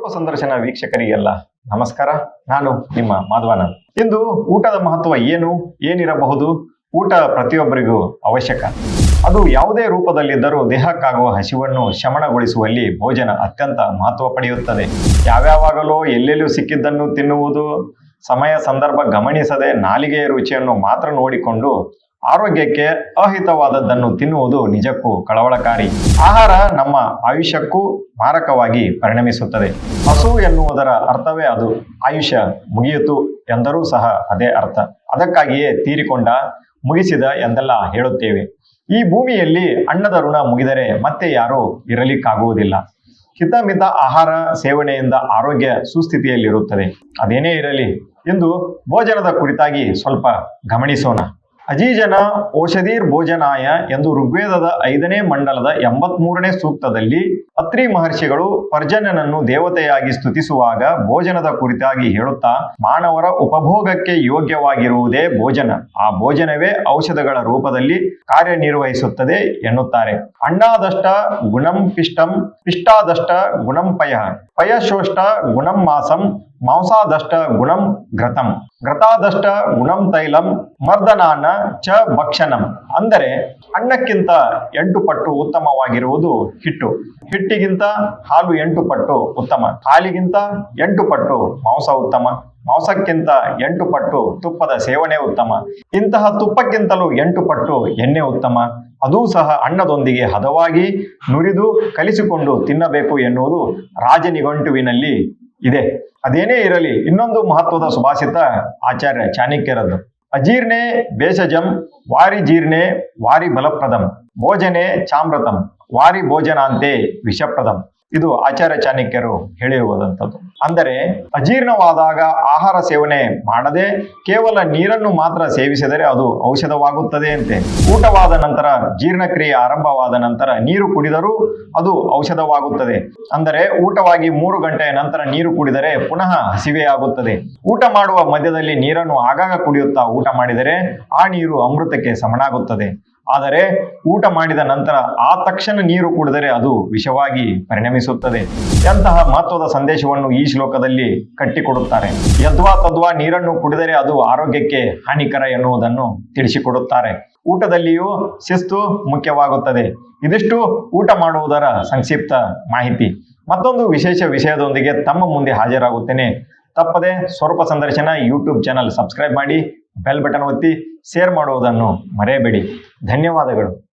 ಸ್ವರೂಪ ಸಂದರ್ಶನ ವೀಕ್ಷಕರಿಗೆಲ್ಲ ನಮಸ್ಕಾರ. ನಾನು ನಿಮ್ಮ ಮಾಧವಾನಂದ್ ಇಂದು ಊಟದ ಮಹತ್ವ ಏನು, ಏನಿರಬಹುದು, ಊಟ ಪ್ರತಿಯೊಬ್ಬರಿಗೂ ಅವಶ್ಯಕ. ಅದು ಯಾವುದೇ ರೂಪದಲ್ಲಿದ್ದರೂ ದೇಹಕ್ಕಾಗುವ ಹಸಿವನ್ನು ಶಮನಗೊಳಿಸುವಲ್ಲಿ ಭೋಜನ ಅತ್ಯಂತ ಮಹತ್ವ ಪಡೆಯುತ್ತದೆ. ಯಾವ್ಯಾವಾಗಲೋ ಎಲ್ಲೆಲ್ಲೂ ಸಿಕ್ಕಿದ್ದನ್ನು ತಿನ್ನುವುದು, ಸಮಯ, ಸಂದರ್ಭ ಗಮನಿಸದೆ ನಾಲಿಗೆಯ ರುಚಿಯನ್ನು ಮಾತ್ರ ನೋಡಿಕೊಂಡು ಆರೋಗ್ಯಕ್ಕೆ ಅಹಿತವಾದದ್ದನ್ನು ತಿನ್ನುವುದು ನಿಜಕ್ಕೂ ಕಳವಳಕಾರಿ. ಆಹಾರ ನಮ್ಮ ಆಯುಷ್ಯಕ್ಕೂ ಮಾರಕವಾಗಿ ಪರಿಣಮಿಸುತ್ತದೆ. ಹಸು ಎನ್ನುವುದರ ಅರ್ಥವೇ ಅದು. ಆಯುಷ್ಯ ಮುಗಿಯಿತು ಎಂದರೂ ಸಹ ಅದೇ ಅರ್ಥ. ಅದಕ್ಕಾಗಿಯೇ ತೀರಿಕೊಂಡ, ಮುಗಿಸಿದ ಎಂದೆಲ್ಲ ಹೇಳುತ್ತೇವೆ. ಈ ಭೂಮಿಯಲ್ಲಿ ಅಣ್ಣದ ಋಣ ಮುಗಿದರೆ ಮತ್ತೆ ಯಾರೂ ಇರಲಿಕ್ಕಾಗುವುದಿಲ್ಲ. ಹಿತಮಿತ ಆಹಾರ ಸೇವನೆಯಿಂದ ಆರೋಗ್ಯ ಸುಸ್ಥಿತಿಯಲ್ಲಿರುತ್ತದೆ. ಅದೇನೇ ಇರಲಿ. ಎಂದು ಭೋಜನದ ಕುರಿತಾಗಿ ಸ್ವಲ್ಪ ಗಮನಿಸೋಣ. ಅಜೀಜನ ಔಷಧೀರ್ ಭೋಜನಾಯ ಎಂದು ಋಗ್ವೇದದ ಐದನೇ ಮಂಡಲದ ಎಂಬತ್ಮೂರನೇ ಸೂಕ್ತದಲ್ಲಿ ಅತ್ರಿ ಮಹರ್ಷಿಗಳು ಪರ್ಜನ್ಯನನ್ನು ದೇವತೆಯಾಗಿ ಸ್ತುತಿಸುವಾಗ ಭೋಜನದ ಕುರಿತಾಗಿ ಹೇಳುತ್ತಾ, ಮಾನವರ ಉಪಭೋಗಕ್ಕೆ ಯೋಗ್ಯವಾಗಿರುವುದೇ ಭೋಜನ. ಆ ಭೋಜನವೇ ಔಷಧಗಳ ರೂಪದಲ್ಲಿ ಕಾರ್ಯನಿರ್ವಹಿಸುತ್ತದೆ ಎನ್ನುತ್ತಾರೆ. ಅಣ್ಣಾದಷ್ಟ ಗುಣಂ ಪಿಷ್ಟಂ, ಪಿಷ್ಟಾದಷ್ಟ ಗುಣಂ ಪಯ, ಪಯಶೋಷ್ಟ ಗುಣಂ ಮಾಸಂ ಮಾಂಸಾದಷ್ಟ ಗುಣಂ ಘೃತಂ. ಘೃತಾದಷ್ಟ ಗುಣಂ ತೈಲಂ, ಮರ್ದನಾನ ಚ ಭಕ್ಷಣಂ. ಅಂದರೆ ಅನ್ನಕ್ಕಿಂತ ಎಂಟು ಪಟ್ಟು ಉತ್ತಮವಾಗಿರುವುದು ಹಿಟ್ಟು. ಹಿಟ್ಟಿಗಿಂತ ಹಾಲು ಎಂಟು ಪಟ್ಟು ಉತ್ತಮ. ಹಾಲಿಗಿಂತ ಎಂಟು ಪಟ್ಟು ಮಾಂಸ ಉತ್ತಮ. ಮಾಂಸಕ್ಕಿಂತ ಎಂಟು ಪಟ್ಟು ತುಪ್ಪದ ಸೇವನೆ ಉತ್ತಮ. ಇಂತಹ ತುಪ್ಪಕ್ಕಿಂತಲೂ ಎಂಟು ಪಟ್ಟು ಎಣ್ಣೆ ಉತ್ತಮ. ಅದೂ ಸಹ ಅನ್ನದೊಂದಿಗೆ ಹದವಾಗಿ ನುರಿದು ಕಲಿಸಿಕೊಂಡು ತಿನ್ನಬೇಕು ಎನ್ನುವುದು ರಾಜನಿಘಂಟುವಿನಲ್ಲಿ ಇದೆ. ಅದೇನೇ ಇರಲಿ, ಇನ್ನೊಂದು ಮಹತ್ವದ ಸುಭಾಷಿತ ಆಚಾರ್ಯ ಚಾಣಕ್ಯರದ್ದು. ಅಜೀರ್ಣೆ ಬೇಷಜಂ, ವಾರಿ ಜೀರ್ಣೆ ವಾರಿ ಬಲಪ್ರದಂ, ಭೋಜನೆ ಚಾಮೃತಂ ವಾರಿ ಭೋಜನಾಂತೆ ವಿಷಪ್ರದಂ. ಇದು ಆಚಾರ್ಯ ಚಾಣಕ್ಯರು ಹೇಳಿರುವುದಂಥದ್ದು. ಅಂದರೆ ಅಜೀರ್ಣವಾದಾಗ ಆಹಾರ ಸೇವನೆ ಮಾಡದೆ ಕೇವಲ ನೀರನ್ನು ಮಾತ್ರ ಸೇವಿಸಿದರೆ ಅದು ಔಷಧವಾಗುತ್ತದೆ ಅಂತೆ. ಊಟವಾದ ನಂತರ ಜೀರ್ಣಕ್ರಿಯೆ ಆರಂಭವಾದ ನಂತರ ನೀರು ಕುಡಿದರೂ ಅದು ಔಷಧವಾಗುತ್ತದೆ. ಅಂದರೆ ಊಟವಾಗಿ ಮೂರು ಗಂಟೆ ನಂತರ ನೀರು ಕುಡಿದರೆ ಪುನಃ ಹಸಿವೆಯಾಗುತ್ತದೆ. ಊಟ ಮಾಡುವ ಮಧ್ಯದಲ್ಲಿ ನೀರನ್ನು ಆಗಾಗ ಕುಡಿಯುತ್ತಾ ಊಟ ಮಾಡಿದರೆ ಆ ನೀರು ಅಮೃತಕ್ಕೆ ಸಮನಾಗುತ್ತದೆ. ಆದರೆ ಊಟ ಮಾಡಿದ ನಂತರ ಆ ತಕ್ಷಣ ನೀರು ಕುಡಿದರೆ ಅದು ವಿಷವಾಗಿ ಪರಿಣಮಿಸುತ್ತದೆ. ಎಂತಹ ಮಹತ್ವದ ಸಂದೇಶವನ್ನು ಈ ಶ್ಲೋಕದಲ್ಲಿ ಕಟ್ಟಿಕೊಡುತ್ತಾರೆ. ಯದ್ವಾ ತದ್ವಾ ನೀರನ್ನು ಕುಡಿದರೆ ಅದು ಆರೋಗ್ಯಕ್ಕೆ ಹಾನಿಕರ ಎನ್ನುವುದನ್ನು ತಿಳಿಸಿಕೊಡುತ್ತಾರೆ. ಊಟದಲ್ಲಿಯೂ ಶಿಸ್ತು ಮುಖ್ಯವಾಗುತ್ತದೆ. ಇದಿಷ್ಟು ಊಟ ಮಾಡುವುದರ ಸಂಕ್ಷಿಪ್ತ ಮಾಹಿತಿ. ಮತ್ತೊಂದು ವಿಶೇಷ ವಿಷಯದೊಂದಿಗೆ ತಮ್ಮ ಮುಂದೆ ಹಾಜರಾಗುತ್ತೇನೆ. ತಪ್ಪದೆ ಸ್ವರೂಪ ಸಂದರ್ಶನ ಯೂಟ್ಯೂಬ್ ಚಾನಲ್ ಸಬ್ಸ್ಕ್ರೈಬ್ ಮಾಡಿ, ಬೆಲ್ ಬಟನ್ ಒತ್ತಿ, ಶೇರ್ ಮಾಡುವುದನ್ನು ಮರೆಯಬೇಡಿ. ಧನ್ಯವಾದಗಳು